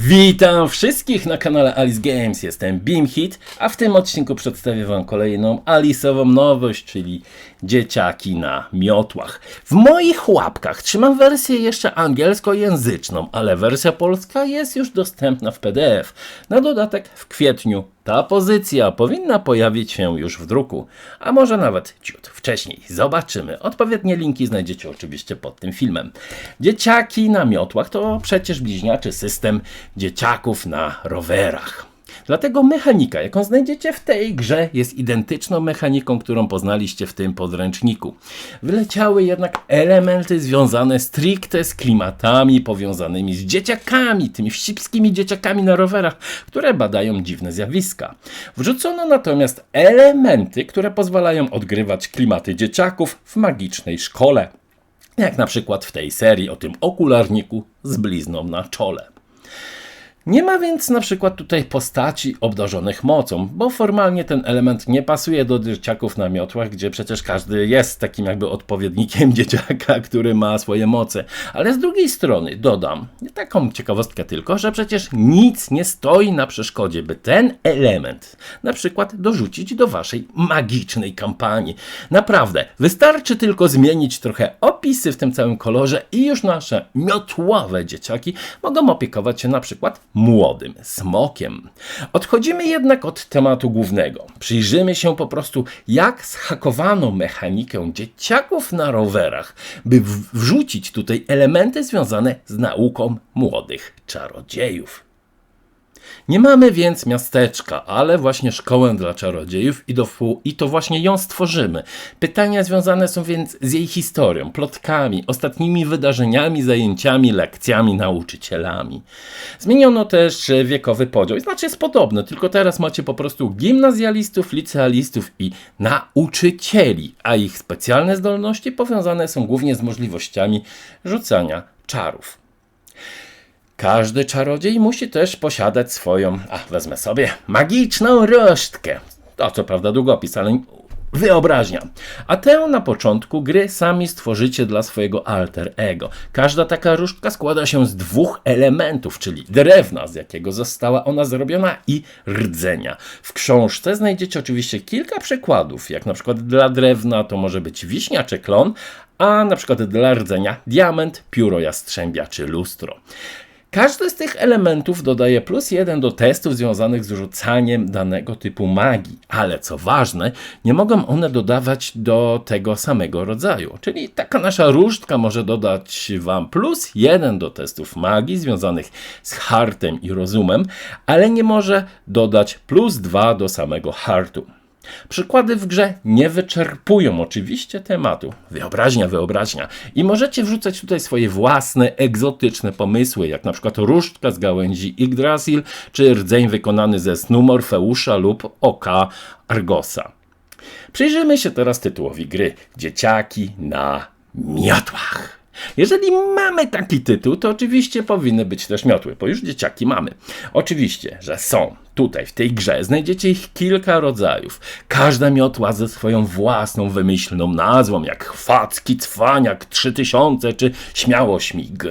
Witam wszystkich na kanale Alice Games. Jestem Beamhit, a w tym odcinku przedstawię Wam kolejną Alice'ową nowość, czyli dzieciaki na miotłach. W moich łapkach trzymam wersję jeszcze angielskojęzyczną, ale wersja polska jest już dostępna w PDF. Na dodatek w kwietniu ta pozycja powinna pojawić się już w druku, a może nawet ciut wcześniej. Zobaczymy. Odpowiednie linki znajdziecie oczywiście pod tym filmem. Dzieciaki na miotłach to przecież bliźniaczy system dzieciaków na rowerach. Dlatego mechanika, jaką znajdziecie w tej grze, jest identyczną mechaniką, którą poznaliście w tym podręczniku. Wyleciały jednak elementy związane stricte z klimatami powiązanymi z dzieciakami, tymi wścibskimi dzieciakami na rowerach, które badają dziwne zjawiska. Wrzucono natomiast elementy, które pozwalają odgrywać klimaty dzieciaków w magicznej szkole. Jak na przykład w tej serii o tym okularniku z blizną na czole. Nie ma więc na przykład tutaj postaci obdarzonych mocą, bo formalnie ten element nie pasuje do dzieciaków na miotłach, gdzie przecież każdy jest takim jakby odpowiednikiem dzieciaka, który ma swoje moce. Ale z drugiej strony dodam taką ciekawostkę tylko, że przecież nic nie stoi na przeszkodzie, by ten element na przykład dorzucić do waszej magicznej kampanii. Naprawdę, wystarczy tylko zmienić trochę opisy w tym całym kolorze i już nasze miotłowe dzieciaki mogą opiekować się na przykład młodym smokiem. Odchodzimy jednak od tematu głównego. Przyjrzymy się po prostu, jak zhakowano mechanikę dzieciaków na rowerach, by wrzucić tutaj elementy związane z nauką młodych czarodziejów. Nie mamy więc miasteczka, ale właśnie szkołę dla czarodziejów i, do, i to właśnie ją stworzymy. Pytania związane są więc z jej historią, plotkami, ostatnimi wydarzeniami, zajęciami, lekcjami, nauczycielami. Zmieniono też wiekowy podział, znaczy jest podobny, tylko teraz macie po prostu gimnazjalistów, licealistów i nauczycieli, a ich specjalne zdolności powiązane są głównie z możliwościami rzucania czarów. Każdy czarodziej musi też posiadać swoją, a wezmę sobie, magiczną różdżkę. To co prawda długopis, ale wyobraźnia. A tę na początku gry sami stworzycie dla swojego alter ego. Każda taka różdżka składa się z dwóch elementów, czyli drewna, z jakiego została ona zrobiona i rdzenia. W książce znajdziecie oczywiście kilka przykładów, jak na przykład dla drewna to może być wiśnia czy klon, a na przykład dla rdzenia diament, pióro jastrzębia czy lustro. Każdy z tych elementów dodaje plus jeden do testów związanych z rzucaniem danego typu magii, ale co ważne, nie mogą one dodawać do tego samego rodzaju. Czyli taka nasza różdżka może dodać Wam plus jeden do testów magii związanych z hartem i rozumem, ale nie może dodać plus dwa do samego hartu. Przykłady w grze nie wyczerpują oczywiście tematu. Wyobraźnia, wyobraźnia. I możecie wrzucać tutaj swoje własne, egzotyczne pomysły, jak na przykład różdżka z gałęzi Yggdrasil, czy rdzeń wykonany ze snu Morfeusza lub oka Argosa. Przyjrzymy się teraz tytułowi gry. Dzieciaki na miotłach. Jeżeli mamy taki tytuł, to oczywiście powinny być też miotły, bo już dzieciaki mamy. Oczywiście, że są. Tutaj, w tej grze, znajdziecie ich kilka rodzajów. Każda miotła ze swoją własną wymyślną nazwą, jak chwacki, cwaniak, 3000 czy śmiało śmig.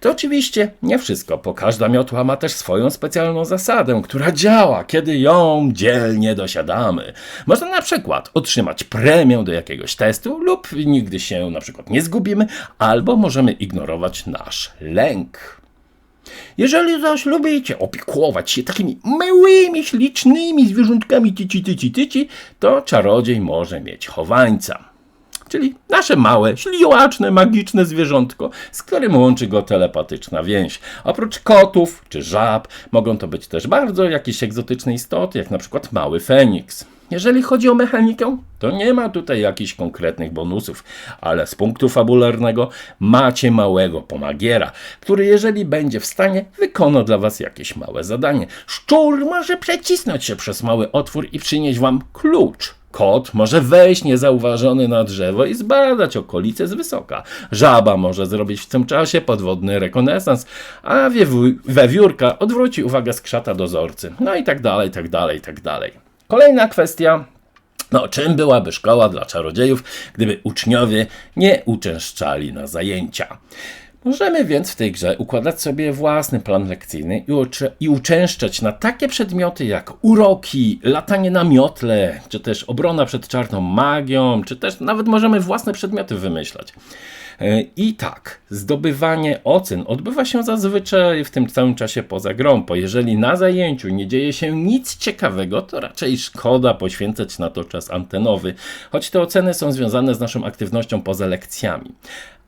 To oczywiście nie wszystko, bo każda miotła ma też swoją specjalną zasadę, która działa, kiedy ją dzielnie dosiadamy. Można na przykład otrzymać premię do jakiegoś testu lub nigdy się na przykład nie zgubimy, albo możemy ignorować nasz lęk. Jeżeli zaś lubicie opiekować się takimi małymi, ślicznymi zwierzątkami tyci, tyci, tyci, to czarodziej może mieć chowańca. Czyli nasze małe, śliłaczne, magiczne zwierzątko, z którym łączy go telepatyczna więź. Oprócz kotów czy żab, mogą to być też bardzo jakieś egzotyczne istoty, jak na przykład mały feniks. Jeżeli chodzi o mechanikę, to nie ma tutaj jakichś konkretnych bonusów, ale z punktu fabularnego macie małego pomagiera, który jeżeli będzie w stanie, wykona dla was jakieś małe zadanie. Szczur może przecisnąć się przez mały otwór i przynieść wam klucz. Kot może wejść niezauważony na drzewo i zbadać okolice z wysoka. Żaba może zrobić w tym czasie podwodny rekonesans, a wiewiórka odwróci uwagę skrzata dozorcy. No i tak dalej, tak dalej, tak dalej. Kolejna kwestia. No, czym byłaby szkoła dla czarodziejów, gdyby uczniowie nie uczęszczali na zajęcia? Możemy więc w tej grze układać sobie własny plan lekcyjny i, i uczęszczać na takie przedmioty jak uroki, latanie na miotle, czy też obrona przed czarną magią, czy też nawet możemy własne przedmioty wymyślać. E, I tak, zdobywanie ocen odbywa się zazwyczaj w tym całym czasie poza grą, bo jeżeli na zajęciu nie dzieje się nic ciekawego, to raczej szkoda poświęcać na to czas antenowy, choć te oceny są związane z naszą aktywnością poza lekcjami.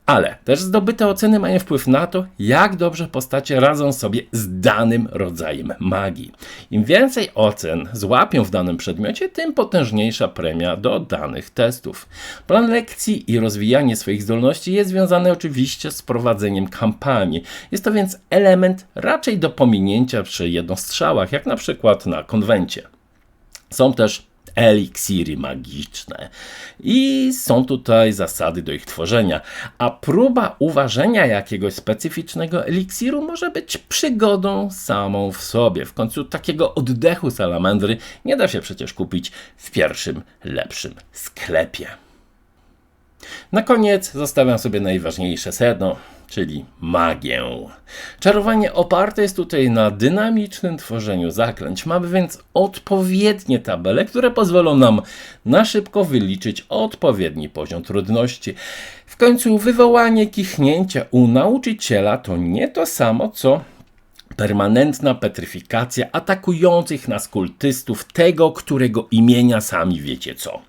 Ale też zdobyte oceny mają wpływ na to, jak dobrze postacie radzą sobie z danym rodzajem magii. Im więcej ocen złapią w danym przedmiocie, tym potężniejsza premia do danych testów. Plan lekcji i rozwijanie swoich zdolności jest związany oczywiście z prowadzeniem kampanii. Jest to więc element raczej do pominięcia przy jednostrzałach, jak na przykład na konwencie. Są też eliksiry magiczne i są tutaj zasady do ich tworzenia, a próba uważenia jakiegoś specyficznego eliksiru może być przygodą samą w sobie. W końcu takiego oddechu salamandry nie da się przecież kupić w pierwszym lepszym sklepie. Na koniec zostawiam sobie najważniejsze sedno, czyli magię. Czarowanie oparte jest tutaj na dynamicznym tworzeniu zaklęć. Mamy więc odpowiednie tabele, które pozwolą nam na szybko wyliczyć odpowiedni poziom trudności. W końcu wywołanie kichnięcia u nauczyciela to nie to samo co permanentna petryfikacja atakujących nas kultystów tego, którego imienia sami wiecie co.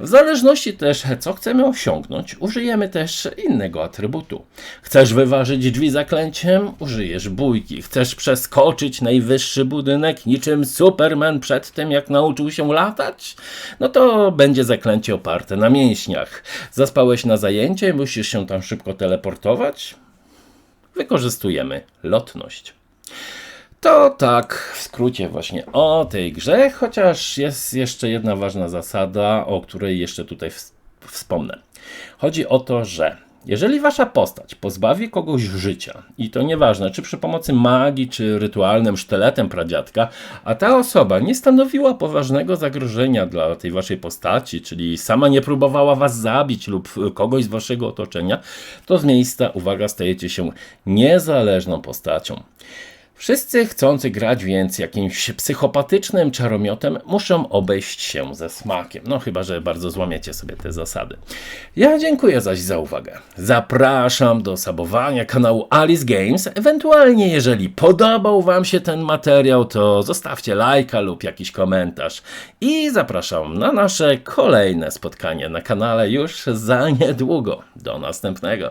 W zależności też, co chcemy osiągnąć, użyjemy też innego atrybutu. Chcesz wyważyć drzwi zaklęciem? Użyjesz bójki. Chcesz przeskoczyć najwyższy budynek niczym Superman przed tym, jak nauczył się latać? No to będzie zaklęcie oparte na mięśniach. Zaspałeś na zajęcie i musisz się tam szybko teleportować? Wykorzystujemy lotność. To tak w skrócie właśnie o tej grze, chociaż jest jeszcze jedna ważna zasada, o której jeszcze tutaj wspomnę. Chodzi o to, że jeżeli wasza postać pozbawi kogoś życia, i to nieważne, czy przy pomocy magii, czy rytualnym sztyletem pradziadka, a ta osoba nie stanowiła poważnego zagrożenia dla tej waszej postaci, czyli sama nie próbowała was zabić lub kogoś z waszego otoczenia, to z miejsca, uwaga, stajecie się niezależną postacią. Wszyscy chcący grać więc jakimś psychopatycznym czaromiotem muszą obejść się ze smakiem. No chyba, że bardzo złamiecie sobie te zasady. Ja dziękuję zaś za uwagę. Zapraszam do sabowania kanału Alice Games. Ewentualnie, jeżeli podobał Wam się ten materiał, to zostawcie lajka lub jakiś komentarz. I zapraszam na nasze kolejne spotkanie na kanale już za niedługo. Do następnego.